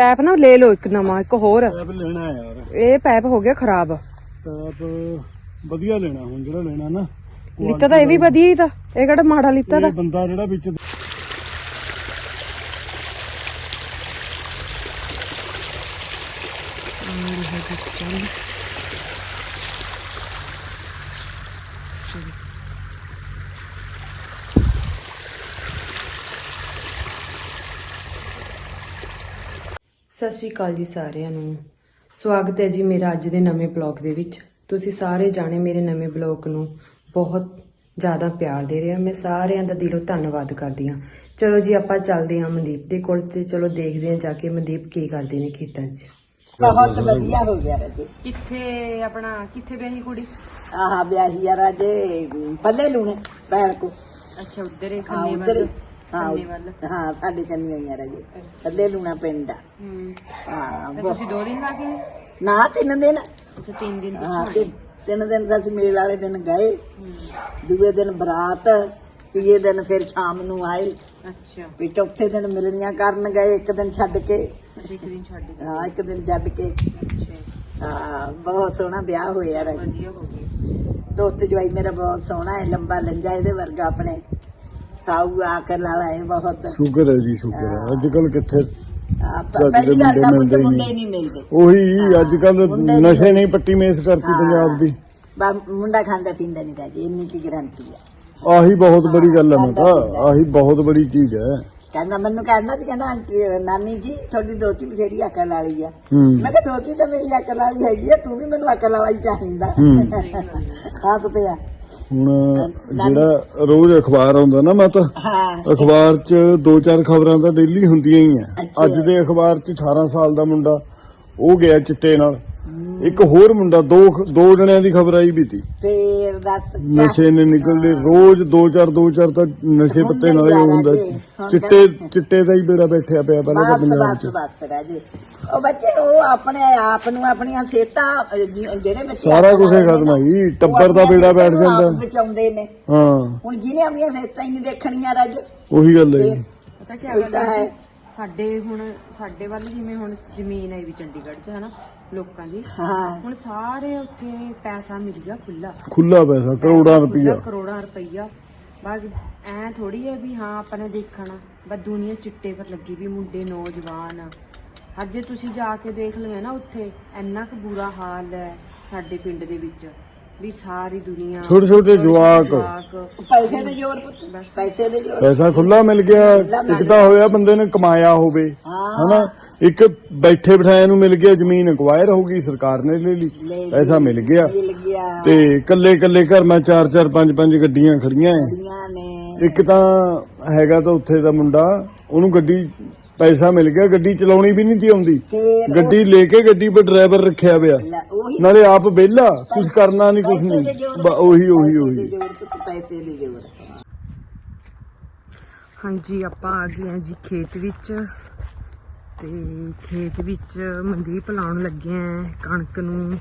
ਪੈਪ ਨਾ ਲੈ ਲਓ ਇੱਕ ਨਵਾਂ ਇੱਕ ਹੋਰ। ਪੈਪ ਲੈਣਾ ਯਾਰ। ਇਹ ਪੈਪ ਹੋ ਗਿਆ ਖਰਾਬ। ਪੈਪ ਵਧੀਆ ਲੈਣਾ ਹੁਣ ਜਿਹੜਾ ਲੈਣਾ ਨਾ। ਲਿੱਤਾ ਤਾਂ ਇਹ ਵੀ ਵਧੀਆ ਹੀ ਤਾਂ। ਇਹ ਕਿਹੜਾ ਮਾੜਾ ਲਿੱਤਾ ਤਾਂ? ਇਹ ਬੰਦਾ ਜਿਹੜਾ ਵਿੱਚ ਸਤਿ ਸ਼੍ਰੀ ਅਕਾਲ ਜੀ ਸਾਰਿਆਂ ਨੂੰ। ਸਵਾਗਤ ਹੈ ਜੀ ਮੇਰਾ ਅੱਜ ਦੇ ਨਵੇਂ ਬਲੌਗ ਦੇ ਵਿੱਚ। ਤੁਸੀਂ ਸਾਰੇ ਜਾਣੇ ਮੇਰੇ ਨਵੇਂ ਬਲੌਗ ਨੂੰ ਬਹੁਤ ਜ਼ਿਆਦਾ ਪਿਆਰ ਦੇ ਰਹੇ ਹੋ ਮੈਂ ਸਾਰਿਆਂ ਦਾ ਦਿਲੋਂ ਧੰਨਵਾਦ ਕਰਦੀ ਹਾਂ। ਚਲੋ ਜੀ ਆਪਾਂ ਚੱਲਦੇ ਹਾਂ ਮਨਦੀਪ ਦੇ ਕੋਲ ਤੇ ਚਲੋ ਦੇਖਦੇ ਹਾਂ ਜਾ ਕੇ ਮਨਦੀਪ ਕੀ ਕਰਦੇ ਨੇ ਖੇਤਾਂ 'ਚ। ਬਹੁਤ ਵਧੀਆ ਹੋ ਗਿਆ ਰਾਜੇ। ਕਿੱਥੇ ਆਪਣਾ ਕਿੱਥੇ ਵਿਆਹੀ ਕੁੜੀ? ਆਹ ਵਿਆਹੀ ਆ ਰਾਜੇ ਬੱਲੇ ਲੂਣੇ ਪੈਰ ਕੋ ਅੱਛਾ ਉਧਰ ਹੀ ਹਾਂ ਉਧਰ ਹੀ ਸਾਡੇ ਕੰਨੀ ਹੋਈਆਂ ਰਾਜੇ ਬੱਲੇ ਲੂਣਾ ਪਿੰਡ ਆ। ਹੂੰ। ਹਾਂ ਤੇ ਬਹੁਤ- ਤੁਸੀਂ ਦੋ ਦਿਨ ਲਾ ਕੇ ਆਏ? ਨਾ ਤਿੰਨ ਦਿਨ। ਅੱਛਾ ਤਿੰਨ ਦਿਨ ਹਾਂ ਤਿੰਨ- ਤਿੰਨ ਦਿਨ ਦਾ ਅਸੀਂ ਮੇਲ ਵਾਲੇ ਦਿਨ ਗਏ। ਦੂਏ ਦਿਨ ਬਰਾਤ ਤੀਏ ਦਿਨ ਫਿਰ ਸ਼ਾਮ ਨੂੰ ਆਏ। ਅੱਛਾ। ਵੀ ਚੌਥੇ ਦਿਨ ਮਿਲਣੀਆਂ ਕਰਨ ਗਏ ਇੱਕ ਦਿਨ ਛੱਡ ਕੇ। ਇੱਕ ਦਿਨ ਛੱਡ ਹਾਂ ਇੱਕ ਦਿਨ ਛੱਡ ਕੇ। ਅੱਛਾ। ਹਾਂ ਬਹੁਤ ਸੋਹਣਾ ਵਿਆਹ ਹੋਇਆ ਰਾਜੇ ਵਧੀਆ ਹੋ ਗਿਆ। ਦੋਸਤ ਜਵਾਈ ਮੇਰਾ ਬਹੁਤ ਸੋਹਣਾ ਹੈ ਲੰਬਾ ਲੰਜਾ ਇਹਦੇ ਵਰਗਾ ਆਪਣੇ। ਸਾਊ ਹੈ ਬਹੁਤ। ਸ਼ੂਗਰ ਹੈ ਜੀ ਸ਼ੂਗਰ ਹੈ। ਅੱਜ ਕੱਲ ਕਿੱਥੇ ਆ, ਪ- ਚੱਜ ਦੇ ਪਹਿਲੀ ਗੱਲ ਤਾਂ ਮੁੰਡੇ ਨਹੀਂ। ਮਿਲਦੇ। ਉਹੀ ਅੱਜ ਕੱਲ ਮੁੰਡੇ ਨਸ਼ੇ ਨਹੀਂ ਪੱਟੀ ਮੇਸ ਕਰਤੀ ਪੰਜਾਬ ਦੀ। ਬਾ ਮੁੰਡਾ ਖਾਂਦਾ ਪੀਂਦਾ ਨਹੀਂ ਰਾਜੀ ਇੰਨੀ ਕੀ ਗਰੰਟੀ ਆਹੀ ਬਹੁਤ ਬੜੀ ਗੱਲ ਹੈ ਮਾਤਾ ਆਹੀ ਬਹੁਤ ਬੜੀ ਚੀਜ਼ ਹੈ। ਕਹਿੰਦਾ ਮੈਨੂੰ ਕਹਿੰਦਾ ਸੀ ਕਹਿੰਦਾ ਆਂਟੀ ਨਾਨੀ ਜੀ ਤੁਹਾਡੀ ਦੋਤੀ ਬਥੇਰੀ ਅਕਲ ਵਾਲੀ ਆ। ਮੈਂ ਕਿਹਾ ਦੋਤੀ ਤਾਂ ਮੇਰੀ ਅਕਲ ਵਾਲੀ ਹੈਗੀ ਆ ਤੂੰ ਵੀ ਮੈਨੂੰ ਅਕਲ ਵਾਲਾ ਹੀ ਚਾਹੀਦਾ। ਹੱਸ ਪਿਆ। ਹੁਣ ਜਿਹੜਾ ਰੋਜ਼ ਅਖਬਾਰ ਆਉਂਦਾ ਨਾ ਮਾਤਾ ਅਖਬਾਰ 'ਚ ਦੋ ਚਾਰ ਖਬਰਾਂ ਤਾਂ ਡੇਲੀ ਹੁੰਦੀਆਂ ਹੀ ਆ। ਅੱਜ ਦੇ ਅਖਬਾਰ 'ਚ 18 ਸਾਲ ਦਾ ਮੁੰਡਾ ਉਹ ਗਿਆ ਚਿੱਟੇ ਨਾਲ। ਇੱਕ ਹੋਰ ਮੁੰਡਾ ਦੋ ਦੋ ਜਣਿਆਂ ਦੀ ਖਬਰ ਆਈ ਵੀ ਤੀ। ਫੇਰ ਦੱਸ ਕਿਆ- ਨਸ਼ੇ ਨੇ ਨਿਕਲਦੇ ਰੋਜ਼ ਦੋ ਚਾਰ ਦੋ ਚਾਰ ਤਾਂ ਨਸ਼ੇ ਪੱਤੇ ਨਾਲ ਹੀ ਹੁੰਦਾ। ਹੀ ਚਿੱਟੇ ਚਿੱਟੇ ਦਾ ਹੀ ਬੇੜਾ ਬੈਠਿਆ ਪਿਆ ਪਹਿਲਾਂ ਤਾਂ ਬਸ ਪੰਜਾਬ ਬਸ 'ਚ। ਬਸ ਰਾਜੇ। ਉਹ ਬੱਚੇ ਉਹ ਆਪਣੇ ਆਪ ਨੂੰ ਆਪਣੀਆਂ ਸਿਹਤਾਂ ਅਹ, ਜਿ- ਜਿਹੜੇ ਬੱਚੇ ਸਾਰਾ ਕੁਛ ਨੇ ਖਤਮ ਹੈ ਜੀ, ਉਹ ਟੱਬਰ ਦਾ ਆਪਣੀਆਂ ਬੇੜਾ ਬੈਠ ਸਿਹਤਾਂ ਨੂੰ ਜਾਂਦਾ। ਬਚਾਉਂਦੇ ਨੇ। ਹਾਂ। ਹੁਣ ਜਿਹਨੇ ਆਪਣੀਆਂ ਸਿਹਤਾਂ ਹੀ ਨਹੀਂ ਦੇਖਣੀਆਂ ਰਾਜੇ। ਉਹੀ ਗੱਲ ਹੈ ਜੀ। ਪਤਾ ਕੀ ਉਹੀ ਗੱਲ ਤਾਂ ਹੈ ਹੈ। ਸਾਡੇ ਹੁਣ ਸਾਡੇ ਵੱਲ ਜਿਵੇਂ ਹੁਣ ਜ਼ਮੀਨ ਆਈ ਵੀ ਚੰਡੀਗੜ੍ਹ 'ਚ ਹਨਾ? ਲੋਕਾਂ ਦੀ। ਹਾਂ। ਹੁਣ ਸਾਰੇ ਉੱਥੇ ਪੈਸਾ ਮਿਲ ਗਿਆ ਖੁੱਲਾ ਖੁੱਲਾ ਪੈਸਾ ਕਰੋੜਾਂ ਰੁਪਈਆ। ਕਰੋੜਾਂ ਰੁਪਈਆ। ਬਾਅਦ ਐ ਥੋੜੀ ਹੈ ਵੀ ਹਾਂ ਆਪਾਂ ਨੇ ਦੇਖਣਾ। ਬਸ ਦੁਨੀਆ ਚਿੱਟੇ ਪਰ ਲੱਗੀ ਵੀ ਮੁੰਡੇ ਨੌਜਵਾਨ। ਅੱਜ ਜੇ ਤੁਸੀਂ ਜਾ ਕੇ ਦੇਖ ਲਵੇ ਨਾ ਉੱਥੇ ਇੰਨਾ ਕੁ ਬੁਰਾ ਹਾਲ ਹੈ ਸਾਡੇ ਪਿੰਡ ਦੇ ਵਿੱਚ। ਵੀ ਸਾਰੀ ਦੁਨੀਆ। ਛੋਟੇ ਛੋਟੇ ਜਵਾਕ। ਪੈਸੇ ਦੇ ਜ਼ੋਰ ਪੁੱਤ ਪੈਸੇ ਦੇ ਜ਼ੋਰ। ਪੈਸਾ ਖੁੱਲਾ ਮਿਲ ਗਿਆ ਇੱਕ ਤਾਂ ਹੋਇਆ ਬੰਦੇ ਨੇ ਕਮਾਇਆ ਹੋਵੇ ਹਨਾ? ਇੱਕ ਬੈਠੇ ਬਿਠਾਏ ਨੂੰ ਮਿਲ ਗਿਆ ਜ਼ਮੀਨ ਐਕਵਾਇਰ ਹੋ ਗਈ ਸਰਕਾਰ ਨੇ ਲੈ ਲਈ। ਪੈਸਾ ਮਿਲ ਗਿਆ। ਤੇ ਕੱਲੇ ਕੱਲੇ ਘਰ ਮੈਂ ਚਾਰ ਚਾਰ ਪੰਜ ਪੰਜ ਗੱਡੀਆਂ ਖੜੀਆਂ ਐ। ਇੱਕ ਤਾਂ ਹੈਗਾ ਤਾਂ ਉੱਥੇ ਦਾ ਮੁੰਡਾ ਉਹਨੂੰ ਗੱਡੀ ਪੈਸਾ ਮਿਲ ਗਿਆ ਗੱਡੀ ਚਲਾਉਣੀ ਵੀ ਨਹੀਂ ਤੀ ਆਉਂਦੀ। ਫੇਰ ਗੱਡੀ ਲੈ ਕੇ ਗੱਡੀ 'ਤੇ ਡਰਾਈਵਰ ਰੱਖਿਆ ਪਿਆ। ਲੈ, ਉਹੀ ਨਾਲੇ ਆਪ ਵਿਹਲਾ ਕੁਝ ਕਰਨਾ ਨਹੀਂ ਕੁਝ ਪੈਸੇ ਦੇ ਨਹੀਂ ਜ਼ੋਰ ਬ- ਉਹੀ ਉਹੀ ਪੈਸੇ ਉਹੀ ਦੇ ਜ਼ੋਰ ਪੁੱਤ ਪੈਸੇ ਦੇ ਜ਼ੋਰ ਹਾਂਜੀ ਆਪਾਂ ਆ ਗਏ ਹਾਂ ਜੀ ਖੇਤ ਵਿੱਚ। ਤੇ ਖੇਤ ਵਿੱਚ ਮਨਦੀਪ ਲਾਉਣ ਲੱਗੇ ਆ ਕਣਕ ਨੂੰ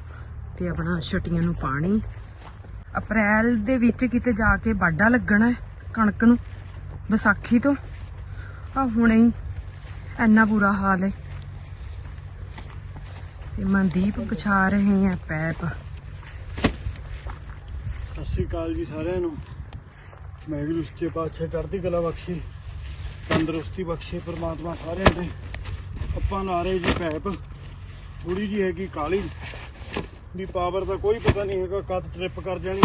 ਤੇ ਆਪਣਾ ਛਟੀਆਂ ਨੂੰ ਪਾਣੀ। ਅਪ੍ਰੈਲ ਦੇ ਵਿੱਚ ਕਿਤੇ ਜਾ ਕੇ ਵਾਢਾ ਲੱਗਣਾ ਹੈ ਕਣਕ ਨੂੰ ਵਿਸਾਖੀ ਤੋਂ। ਆ ਹੁਣੇ ਹੀ ਇੰਨਾ ਬੁਰਾ ਹਾਲ ਹੈ ਤੇ ਮਨਦੀਪ ਪਛਾ ਰਹੇ ਆ ਪੈਪ। ਸਤਿ ਸ਼੍ਰੀ ਅਕਾਲ ਜੀ ਸਾਰਿਆਂ ਨੂੰ। ਮੈਂ ਵੀ ਸੱਚੇ ਪਾਤਸ਼ਾਹ ਚੜ੍ਹਦੀ ਕਲਾ ਬਖਸ਼ੇ, ਤੰਦਰੁਸਤੀ ਬਖਸ਼ੇ ਪ੍ਰਮਾਤਮਾ ਸਾਰਿਆਂ ਦੇ। ਆਪਾਂ ਲਾ ਰਹੇ ਜੀ ਪੈਪ। ਥੋੜੀ ਜੀ ਹੈਗੀ ਕਾਲੀ। ਦੀ ਪਾਵਰ ਦਾ ਕੋਈ ਪਤਾ ਨਹੀਂ ਹੈਗਾ, ਕਦ ਟ੍ਰਿਪ ਕਰ ਜਾਣੀ।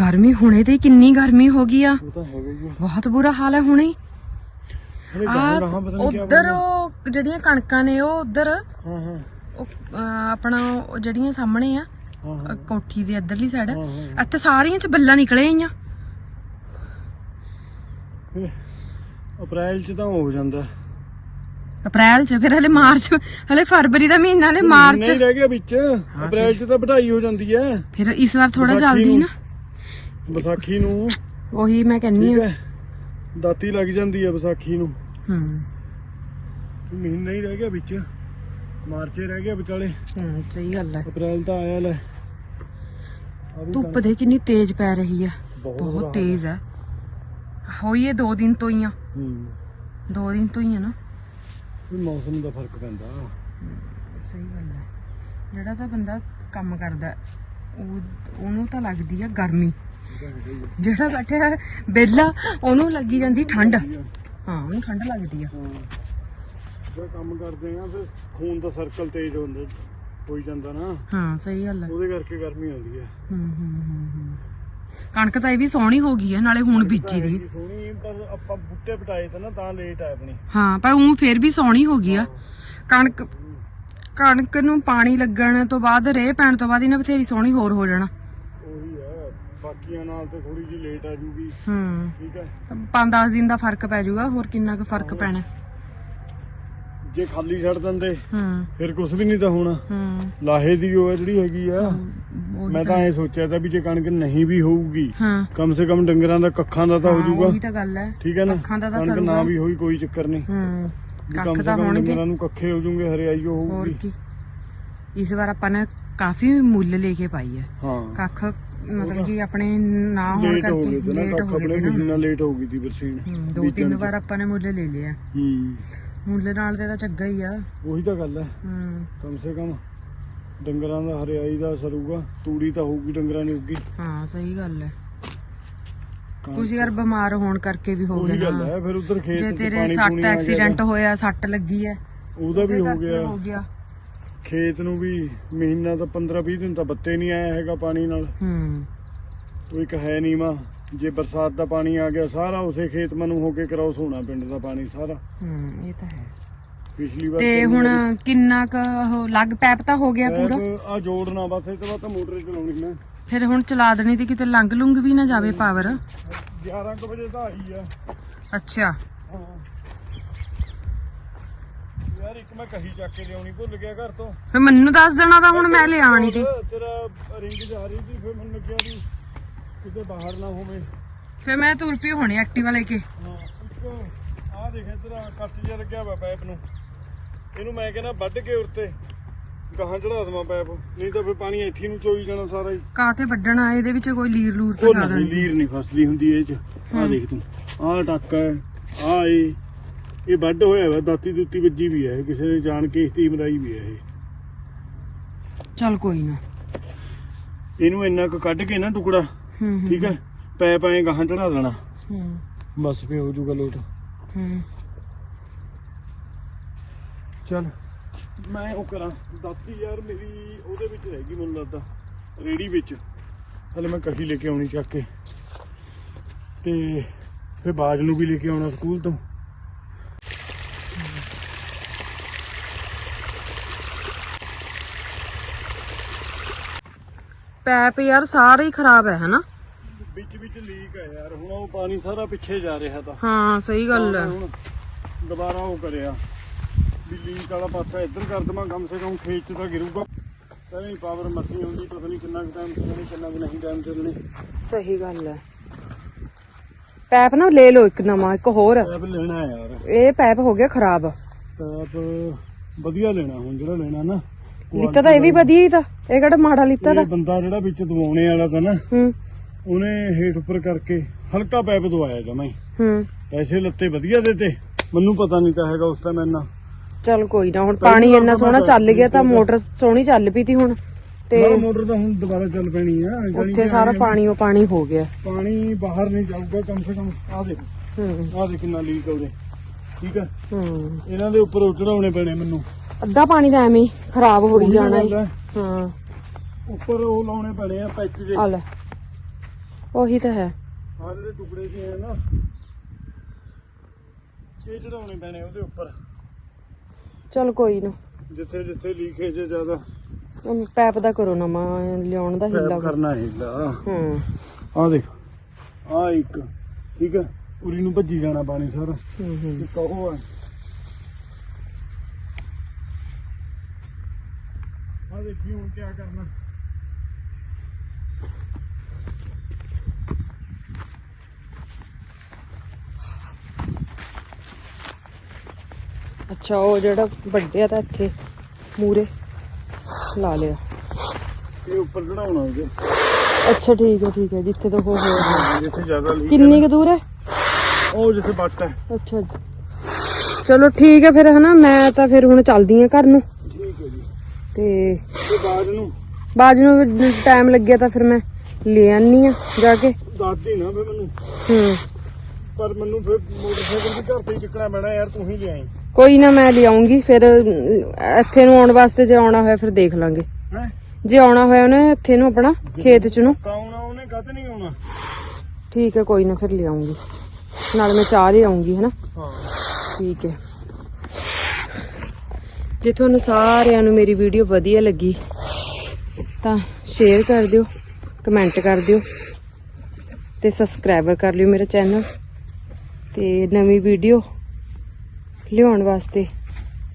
ਗਰਮੀ ਹੁਣੇ ਤੇ ਕਿੰਨੀ ਗਰਮੀ ਹੋ ਗਈ ਆ। ਉਹ ਤਾਂ ਹੈਗਾ ਹੀ ਆ। ਬਹੁਤ ਬੁਰਾ ਹਾਲ ਹੈ ਹੁਣੇ। ਆ ਉਧਰ ਉਹ ਜਿਹੜੀਆਂ ਕਣਕਾਂ ਨੇ ਉਹ ਉਧਰ ਹਾਂ ਹਾਂ। ਉਹ, ਆਪਣਾ ਉਹ ਜਿਹੜੀਆਂ ਸਾਹਮਣੇ ਆ ਕੋਠੀ ਦੀ ਇੱਧਰਲੀ ਸਾਈਡ। ਇੱਥੇ ਸਾਰੀਆਂ ਚ ਬੱਲਾਂ ਨਿਕਲੇ ਆਈਆਂ। ਅਪ੍ਰੈਲ ਚ ਤਾਂ ਹੋ ਜਾਂਦਾ। ਅਪ੍ਰੈਲ ਚ ਫਿਰ ਹਲੇ ਮਾਰਚ ਹਲੇ ਫਰਵਰੀ ਦਾ ਮਹੀਨਾ ਹਲੇ ਮਾਰਚ। ਨਹੀਂ ਰਹਿ ਗਿਆ ਵਿੱਚ। ਅਪ੍ਰੈਲ ਚ ਤਾਂ ਵਧਾਈ ਹੋ ਜਾਂਦੀ ਹੈ। ਫਿਰ ਇਸ ਵਾਰ ਥੋੜਾ ਜਲਦੀ ਨੂੰ। ਵਿਸਾਖੀ ਨੂੰ। ਉਹੀ ਮੈਂ ਕਹਿੰਨੀ ਠੀਕ ਆ ਹੈ। ਦਾਤੀ ਲੱਗ ਜਾਂਦੀ ਹੈ ਵਿਸਾਖੀ ਨੂੰ। ਹੂੰ। ਮਹੀਨਾ ਹੀ ਰਹਿ ਗਿਆ ਵਿੱਚ। ਮਾਰਚੇ ਰਹਿ ਗਿਆ ਵਿਚਾਲੇ। ਹੂੰ ਸਹੀ ਗੱਲ ਹੈ। ਅਪ੍ਰੈਲ ਤਾਂ ਆਇਆ ਲੈ। ਆ ਵੀ ਧੁੱਪ ਦੇ ਕਿੰਨੀ ਤੇਜ਼ ਪੈ ਰਹੀ ਹੈ ਬਹੁਤ ਬੁਰਾ ਬਹੁਤ ਹਾਲ ਤੇਜ਼ ਹੈ ਹੋਈ ਇਹ ਦੋ ਦਿਨ ਤੋਂ ਹੀ ਆ। ਹੂੰ। ਦੋ ਦਿਨ ਤੋਂ ਹੀ ਆ ਨਾ। ਵੀ ਮੌਸਮ ਦਾ ਫ਼ਰਕ ਪੈਂਦਾ। ਸਹੀ ਗੱਲ ਹੈ। ਜਿਹੜਾ ਤਾਂ ਬੰਦਾ ਕੰਮ ਕਰਦਾ ਹੈ, ਉਹ ਉਹਨੂੰ ਤਾਂ ਲੱਗਦੀ ਆ ਗਰਮੀ। ਜਿਹੜਾ ਬੈਠਿਆ ਹੈ ਵਿਹਲਾ ਉਹਨੂੰ ਲੱਗੀ ਜਾਂਦੀ ਠੰਡ। ਹਾਂ ਉਹਨੂੰ ਠੰਡ ਲੱਗਦੀ ਆ। ਜੇ ਕੰਮ ਕਰਦੇ ਆ ਫਿਰ ਖੂਨ ਦਾ ਸਰਕਲ ਤੇਜ਼ ਹੁੰਦਾ ਹੋਈ ਜਾਂਦਾ ਨਾ। ਹਾਂ ਸਹੀ ਗੱਲ ਹੈ ਉਹਦੇ ਕਰਕੇ ਗਰਮੀ ਆਉਂਦੀ ਹੈ ਹੂੰ ਹੂੰ ਹੂੰ ਹੂੰ। ਕਣਕ ਤਾਂ ਇਹ ਵੀ ਸੋਹਣੀ ਹੋ ਗਈ ਹੈ ਨਾਲੇ ਹੁਣ ਬੀਜੀ ਦੀ। ਸੋਹਣੀ ਪਰ ਆਪਾਂ ਬੁੱਟੇ ਪਟਾਏ ਤਾਂ ਨਾ ਤਾਂ ਲੇਟ ਆ ਆਪਣੀ। ਹਾਂ ਪਰ ਉਹ ਫੇਰ ਵੀ ਸੋਹਣੀ ਹੋ ਗਈ ਆ। ਕਣਕ ਕਣਕ ਨੂੰ ਪਾਣੀ ਲੱਗਣ ਤੋਂ ਬਾਅਦ ਰੇਹ ਪੈਣ ਤੋਂ ਬਾਅਦ ਇਹਨੇ ਬਥੇਰੀ ਸੋਹਣੀ ਹੋਰ ਹੋ ਜਾਣਾ। ਬਾਕੀਆਂ ਨਾਲ ਤੇ ਥੋੜੀ ਜਿਹੀ ਲੇਟ ਆ ਜੂਗੀ। ਹੂੰ। ਠੀਕ ਹੈ? 5-10 ਦਿਨ ਦਾ ਫ਼ਰਕ ਪੈ ਜਾਊਗਾ ਹੋਰ ਕਿੰਨਾ ਕੁ ਫ਼ਰਕ ਪੈਣਾ? ਜੇ ਖਾਲੀ ਛੱਡ ਦਿੰਦੇ ਹੂੰ। ਫਿਰ ਕੁਝ ਵੀ ਨਹੀਂ ਤਾਂ ਹੋਣਾ। ਹੂੰ। ਲਾਹੇ ਦੀ ਉਹ ਹੈ ਜਿਹੜੀ ਹੈਗੀ ਆ ਮੈਂ ਤਾਂ ਐ ਸੋਚਿਆ ਤਾਂ ਵੀ ਜੇ ਕਣਕ ਨਹੀਂ ਵੀ ਹੋਊਗੀ ਹਾਂ। ਕਮ ਸੇ ਕਮ ਡੰਗਰਾਂ ਦਾ ਕੱਖਾਂ ਦਾ ਤਾਂ ਹੋ ਜਾਊਗਾ ਉਹੀ ਤਾਂ ਗੱਲ ਹੈ। ਠੀਕ ਹੈ ਨਾ? ਕੱਖਾਂ ਦਾ ਤਾਂ ਸਰੂਗਾ। ਨਾ ਵੀ ਹੋਈ ਕੋਈ ਚੱਕਰ ਨਹੀਂ। ਹੂੰ ਕੱਖ ਤਾਂ ਹੋਣਗੇ। ਡੰਗਰਾਂ ਨੂੰ ਕੱਖੇ ਹੋ ਜਾਊਗੇ ਹਰਿਆਈ ਉਹ ਹੋਰ ਹੋਊਗੀ। ਕੀ। ਇਸ ਵਾਰ ਆਪਾਂ ਨੇ ਕਾਫੀ ਮੁੱਲ ਲੈ ਕੇ ਪਾਈ ਹੈ। ਹਾਂ। ਕੱਖ ਮਤਲਬ ਕਿ ਆਪਣੇ ਨਾ ਹੋਣ ਲੇਟ ਹੋ ਕਰਕੇ ਗਏ ਤੇ ਨਾ ਲੇਟ ਕੱਖ ਹੋ ਆਪਣੇ ਗਏ ਨਾ। ਮਹੀਨਾ ਲੇਟ ਹੋ ਗਈ ਸੀ ਬਰਸੀਨ ਦੋ ਬੀਜਣ ਤਿੰਨ ਚ। ਵਾਰ ਆਪਾਂ ਨੇ ਮੁੱਲ ਲੈ ਲਿਆ। ਹੂੰ। ਮੁੱਲ ਨਾਲ ਤੇ ਤਾਂ ਚੰਗਾ ਹੀ ਆ। ਉਹੀ ਤਾਂ ਗੱਲ ਹੈ। ਹੂੰ। ਕਮ ਸੇ ਕਮ ਡੰਗਰਾਂ ਦਾ ਹਰਿਆਈ ਦਾ ਸਰੂਗਾ ਤੂੜੀ ਤਾਂ ਹੋਊਗੀ ਡੰਗਰਾਂ ਨੇ ਉੱਗੀ ਹਾਂ ਸਹੀ ਗੱਲ ਹੈ। ਕੁਝ ਯਾਰ ਬਿਮਾਰ ਹੋਣ ਕਰਕੇ ਵੀ ਹੋ ਉਹੀ ਗਿਆ ਗੱਲ ਨਾ ਹੈ ਫਿਰ ਉਧਰ ਖੇਤ ਜੇ ਚ ਤੇਰੇ ਪਾਣੀ ਸੱਟ ਪੂਣੀ ਆ ਗਿਆ ਐਕਸੀਡੈਂਟ ਹੋਇਆ ਸੱਟ ਲੱਗੀ ਹੈ ਉਹਦਾ ਵੀ ਉਹਦੇ ਹੋ ਕਰਕੇ ਗਿਆ। ਹੋ ਗਿਆ। ਖੇਤ ਨੂੰ ਵੀ ਮਹੀਨਾ ਤਾਂ 15 20 ਦਿਨ ਤਾਂ ਬੱਤੇ ਨਹੀਂ ਆਇਆ ਹੈਗਾ ਪਾਣੀ ਨਾਲ। ਹੂੰ। ਉਹ ਇੱਕ ਹੈ ਨੀਵਾ ਜੇ ਬਰਸਾਤ ਦਾ ਪਾਣੀ ਆ ਗਿਆ ਸਾਰਾ ਉਸੇ ਖੇਤ ਮਨੂੰ ਹੋ ਕੇ ਕਰਾਉਸ ਹੋਣਾ ਪਿੰਡ ਦਾ ਪਾਣੀ ਸਾਰਾ। ਹੂੰ ਇਹ ਤਾਂ ਹੈ। ਪਿਛਲੀ ਵਾਰ ਤੇ ਹੁਣ ਕਿੰਨਾ ਕ ਉਹ ਲੱਗ ਪੈਪ ਤਾਂ ਹੋ ਗਿਆ ਪੂਰਾ? ਆ ਜੋੜਨਾ ਬਸ ਇਹ ਤੋਂ ਬਾਅਦ ਤਾਂ ਮੋਟਰ ਚਲਾਉਣੀ ਮੈਂ। ਫਿਰ ਹੁਣ ਚਲਾ ਦੇਣੀ ਤੇ ਕਿਤੇ ਲੰਘ ਲੁੰਗ ਵੀ ਨਾ ਜਾਵੇ ਪਾਵਰ 11 ਕੁ ਵਜੇ ਤਾਂ ਆਈ ਆ। ਅੱਛਾ। ਹਾਂ। ਯਾਰ ਇੱਕ ਮੈਂ ਕਹੀ ਚੱਕ ਕੇ ਲਿਆਉਣੀ ਭੁੱਲ ਗਿਆ ਘਰ ਤੋਂ। ਫਿਰ ਮੈਨੂੰ ਦੱਸ ਦੇਣਾ ਤਾਂ ਹੁਣ ਮੈਂ ਲਿਆਣੀ ਤੀ ਤੇਰਾ ਰਿੰਗ ਜਾ ਰਹੀ ਸੀ ਫਿਰ ਮੈਨੂੰ ਲੱਗਿਆ ਵੀ ਕਿਤੇ ਬਾਹਰ ਨਾ ਹੋਵੇ। ਫਿਰ ਮੈਂ ਤੁਰ ਪਈ ਹੋਣੀ ਐਕਟਿਵਾ ਲੈ ਕੇ। ਹਾਂ ਇੱਕ ਆਹ ਦੇਖ ਤੇਰਾ ਕੱਟ ਜਿਹਾ ਲੱਗਿਆ ਵਾ ਪੈਪ ਨੂੰ। ਇਹਨੂੰ ਮੈਂ ਕਹਿੰਦਾ ਵੱਢ ਕੇ ਉੱਤੇ ਗਾਹਾਂ ਚੜਾ ਦਵਾਂ ਪੈਪ ਨਹੀਂ ਤਾਂ ਫਿਰ ਪਾਣੀ ਇੱਥੇ ਨੂੰ ਚੋਈ ਜਾਣਾ ਸਾਰਾ ਹੀ। ਕਾਤੇ ਵੱਢਣਾ ਇਹਦੇ ਵਿੱਚ ਕੋਈ ਲੀਰ ਲੂਰ ਉਹ ਫਸਾ ਨਹੀਂ। ਦੇਣੀ ਲੀਰ ਨਹੀਂ ਫਸਦੀ ਹੁੰਦੀ ਇਹ ਚ। ਆਹ ਦੇਖ ਤੂੰ ਆਹ ਟੱਕ ਹੈ ਆਹ ਇਹ। ਇਹ ਵੱਢ ਹੋਇਆ ਵਾ ਦਾਤੀ ਦੁੱਤੀ ਵੱਜੀ ਵੀ ਹੈ ਕਿਸੇ ਨੇ ਜਾਣ ਕੇ ਇਸ ਤੀ ਮਰਾਈ ਵੀ ਹੈ ਇਹ। ਚੱਲ ਕੋਈ ਨਾ। ਇਹਨੂੰ ਇੰਨਾ ਕੁ ਕੱਢ ਕੇ ਨਾ ਟੁਕੜਾ ਹੂੰ ਹੂੰ। ਠੀਕ ਹੈ ਪੈਪ ਐਂ ਗਾਹਾਂ ਚੜਾ ਦੇਣਾ। ਹੂੰ। ਬਸ ਫੇ ਹੋ ਜਾਊਗਾ ਲੋਟ। ਹੂੰ। ਚੱਲ ਮੈਂ ਉਹ ਕਰਾਂ। ਦਾਤੀ ਯਾਰ ਮੇਰੀ ਉਹਦੇ ਵਿੱਚ ਰਹਿ ਗਈ ਮੈਨੂੰ ਲੱਗਦਾ ਰੇੜੀ ਵਿੱਚ। ਹਲੇ ਮੈਂ ਕਹੀ ਲੈ ਕੇ ਆਉਣੀ ਚੱਕ ਕੇ। ਤੇ ਫੇ ਬਾਜ ਨੂੰ ਵੀ ਲੈ ਕੇ ਆਉਣਾ ਸਕੂਲ ਤੋਂ। ਪੈਪ ਯਾਰ ਸਾਰੇ ਹੀ ਖਰਾਬ ਹੈ ਹਨਾ? ਵਿੱਚ ਵਿੱਚ ਲੀਕ ਹੈ ਯਾਰ ਹੁਣ ਉਹ ਪਾਣੀ ਸਾਰਾ ਪਿੱਛੇ ਜਾ ਰਿਹਾ ਤਾਂ। ਹਾਂ ਸਹੀ ਗੱਲ ਹੈ। ਹੁਣ ਦੁਬਾਰਾ ਉਹ ਕਰਿਆ। ਵੀ ਲੀਕ ਵਾਲਾ ਪਾਸਾ ਇੱਧਰ ਕਰ ਦਵਾਂ ਕਮ ਸੇ ਕਮ ਖੇਤ 'ਚ ਤਾਂ ਗਿਰੂਗਾ। ਪਹਿਲਾਂ ਹੀ ਪਾਵਰ ਮਸੀ ਹੁੰਦੀ ਪਤਾ ਨਹੀਂ ਕਿੰਨਾ ਕੁ ਟਾਈਮ ਚੱਲਣੀ ਕਿੰਨਾ ਕੁ ਨਹੀਂ ਟਾਈਮ ਚੱਲਣੀ। ਸਹੀ ਗੱਲ ਹੈ। ਪੈਪ ਨਾ ਲੈ ਲਓ ਇੱਕ ਨਵਾਂ ਇੱਕ ਹੋਰ। ਪੈਪ ਲੈਣਾ ਹੈ ਯਾਰ। ਇਹ ਪੈਪ ਹੋ ਗਿਆ ਖਰਾਬ। ਪੈਪ ਵਧੀਆ ਲੈਣਾ ਹੁਣ ਜਿਹੜਾ ਲੈਣਾ ਨਾ। ਲਿੱਤਾ ਤਾਂ ਇਹ ਵੀ ਵਧੀਆ ਹੀ ਤਾਂ। ਇਹ ਕਿਹੜਾ ਮਾੜਾ ਲਿੱਤਾ ਤਾਂ? ਇਹ ਬੰਦਾ ਜਿਹੜਾ ਵਿੱਚ ਦਵਾਉਣੇ ਵਾਲਾ ਤਾਂ ਨਾ ਹੂੰ। ਉਹਨੇ ਹੇਠ ਉੱਪਰ ਕਰਕੇ ਹਲਕਾ ਪੈਪ ਦਵਾਇਆ ਜਮਾਂ ਹੀ। ਹੂੰ। ਪੈਸੇ ਲੱਤੇ ਵਧੀਆ ਦਿੱਤੇ। ਮੈਨੂੰ ਪਤਾ ਨਹੀਂ ਤਾਂ ਹੈਗਾ ਉਸ ਟਾਈਮ ਇੰਨਾ। ਚੱਲ ਕੋਈ ਨਾ ਹੁਣ ਪਾਣੀ ਇੰਨਾ ਸੋਹਣਾ ਚੱਲ ਗਿਆ ਤਾਂ ਮੋਟਰ ਸੋਹਣੀ ਚੱਲ ਪਈ ਤੀ ਹੁਣ। ਤੇ ਮੋਟਰ ਤਾਂ ਹੁਣ ਦੁਬਾਰਾ ਚੱਲ ਪੈਣੀ ਆ। ਉੱਥੇ ਸਾਰਾ ਪਾਣੀ ਉਹ ਪਾਣੀ ਹੋ ਗਿਆ। ਪਾਣੀ ਬਾਹਰ ਨਹੀਂ ਜਾਊਗਾ ਕਮ ਸੇ ਕਮ ਆ ਦੇਖ। ਹੂੰ। ਆ ਦੇਖ ਕਿੰਨਾ ਲੀਕ ਆਉਦੇ ਠੀਕ ਆ? ਹੂੰ। ਇਹਨਾਂ ਦੇ ਉੱਪਰ ਚੜਾਉਣੇ ਪੈਣੇ ਮੈਨੂੰ। ਅੱਧਾ ਪਾਣੀ ਤਾਂ ਐਵੇਂ ਹੀ ਖਰਾਬ ਹੋ ਹੀ ਜਾਣਾ ਹੈ। ਉੱਪਰ ਉਹ ਲਾਉਣੇ ਪੈਣੇ ਆ ਪੈਚ ਦੇ ਆ ਲੈ। ਉਹੀ ਤਾਂ ਹੈ। ਜਿਹੜੇ ਟੁਕੜੇ ਜਿਹੇ ਆ ਨਾ ਇਹ ਚੜਾਉਣੇ ਪੈਣੇ ਉਹਦੇ ਉੱਪਰ। ਚੱਲ ਕੋਈ ਨਾ। ਜਿੱਥੇ ਜਿੱਥੇ ਲੀਕੇਜ ਹੈ ਜ਼ਿਆਦਾ। ਹੁਣ ਪੈਪ ਦਾ ਕਰੋ ਨਵਾਂ ਲਿਆਉਣ ਦਾ ਹਿੱਲਾ। ਪੈਪ ਕਰਨਾ ਹੈਗਾ ਹੂੰ। ਆ ਦੇਖ। ਆ ਇੱਕ ਠੀਕ ਹੈ ਉਰੀ ਨੂੰ ਭੱਜੀ ਜਾਣਾ ਪਾਣੀ ਸਾਰਾ। ਹੂੰ ਹੂੰ। ਇੱਕ ਉਹ ਹੈ ਆ ਦੇਖੀ ਹੁਣ ਕੀ ਕਰਨਾ। ਅੱਛਾ ਉਹ ਜਿਹੜਾ ਵੱਡਿਆ ਤਾਂ ਇੱਥੇ ਮੂਰੇ ਲਾ ਲਿਆ। ਇਹ ਉੱਪਰ ਚੜਾਉਣਾ ਉਹਦੇ। ਅੱਛਾ ਠੀਕ ਹੈ ਠੀਕ ਹੈ ਜਿੱਥੇ ਤੋਂ ਹੋ ਹੋ। ਜਿੱਥੇ ਜ਼ਿਆਦਾ ਲੀਕ ਕਿੰਨੀ ਕੁ ਦੂਰ ਹੈ? ਉਹ ਜਿੱਥੇ ਬੱਟ ਹੈ। ਅੱਛਾ ਚਲੋ ਠੀਕ ਹੈ ਫਿਰ ਹਨਾ? ਮੈਂ ਤਾਂ ਫਿਰ ਹੁਣ ਚੱਲਦੀ ਆ ਘਰ ਨੂੰ। ਠੀਕ ਹੈ ਜੀ। ਤੇ ਤੇ ਬਾਅਦ ਨੂੰ? ਬਾਜ ਨੂੰ ਟਾਈਮ ਲੱਗਿਆ ਤਾਂ ਫਿਰ ਮੈਂ ਲੈ ਆਨੀ ਆ ਜਾ ਕੇ। ਦੱਸਦੀ ਨਾ ਫੇ ਮੈਨੂੰ। ਹੂੰ। ਪਰ ਮੈਨੂੰ ਫਿਰ ਮੋਟਰਸਾਈਕਲ ਵੀ ਘਰ ਤੇ ਚੱਕਣਾ ਪੈਣਾ ਯਾਰ ਤੂੰ ਹੀ ਲਿਆਈ ਕੋਈ ਨਾ ਮੈਂ ਲਿਆਉਂਗੀ ਫਿਰ ਇੱਥੇ ਨੂੰ ਆਉਣ ਵਾਸਤੇ ਜੇ ਆਉਣਾ ਹੋਇਆ ਫਿਰ ਦੇਖ ਲਾਂਗੇ। ਹੈ? ਜੇ ਆਉਣਾ ਹੋਇਆ ਉਹਨੇ ਇੱਥੇ ਨੂੰ ਆਪਣਾ ਖੇਤ ਚ ਨੂੰ। ਕਾਉਣਾ ਉਹਨੇ ਕਦ ਨਹੀਂ ਆਉਣਾ? ਠੀਕ ਹੈ ਕੋਈ ਨਾ ਫਿਰ ਲਿਆਉਂਗੀ ਨਾਲ ਮੈਂ ਚਾਹ ਲੈ ਆਉਂਗੀ ਹਨਾ? ਹਾਂ। ਠੀਕ ਹੈ। ਜੇ ਤੁਹਾਨੂੰ ਸਾਰਿਆਂ ਨੂੰ ਮੇਰੀ ਵੀਡੀਓ ਵਧੀਆ ਲੱਗੀ ਤਾਂ ਸ਼ੇਅਰ ਕਰ ਦਿਓ ਕਮੈਂਟ ਕਰ ਦਿਓ ਤੇ ਸਬਸਕ੍ਰਾਈਬਰ ਕਰ ਲਿਓ ਮੇਰਾ ਚੈਨਲ ਤੇ ਨਵੀਂ ਵੀਡੀਓ ਲਿਆਉਣ ਵਾਸਤੇ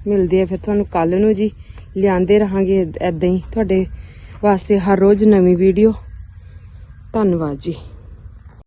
ਮਿਲਦੇ ਆ ਫਿਰ ਤੁਹਾਨੂੰ ਕੱਲ ਨੂੰ ਜੀ। ਲਿਆਂਦੇ ਰਹਾਂਗੇ ਐਦਾਂ ਹੀ ਤੁਹਾਡੇ ਵਾਸਤੇ ਹਰ ਰੋਜ਼ ਨਵੀਂ ਵੀਡੀਓ ਧੰਨਵਾਦ ਜੀ।